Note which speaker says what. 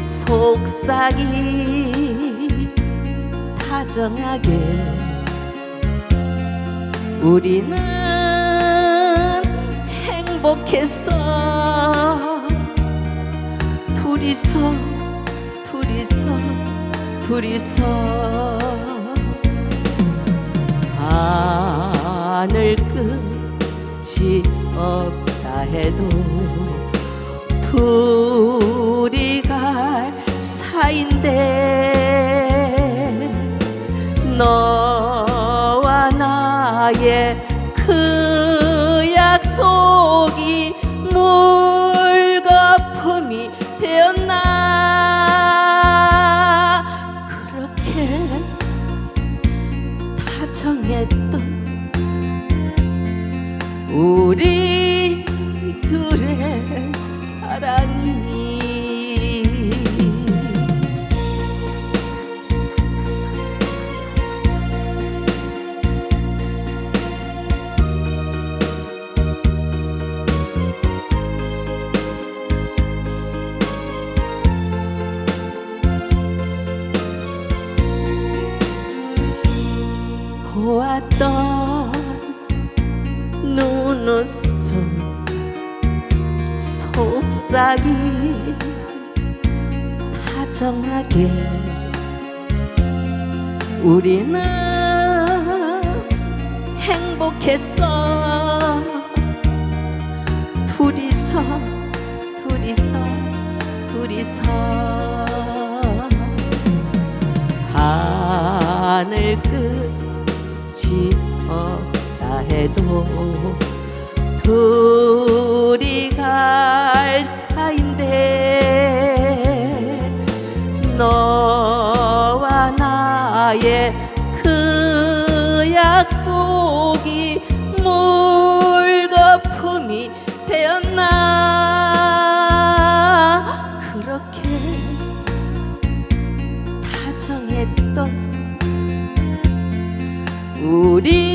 Speaker 1: 속삭이 다정하게 우리는 행복했어 둘이서 둘이서 둘이서 하늘 끝이 없다 해도 갈 사이인데 너와 나의 그 약속이 물거품이 되었나? 그렇게 다정했던 우리 둘의 사랑이 고왔던 눈웃음 속삭이 다정하게 우리는 행복했어. 둘이서 둘이서 둘이서 하늘 끝 이 없다 해도 둘이 갈 사이인데 너와 나의 그 약속이 물거품이 되었나? 그렇게 다정했던 우리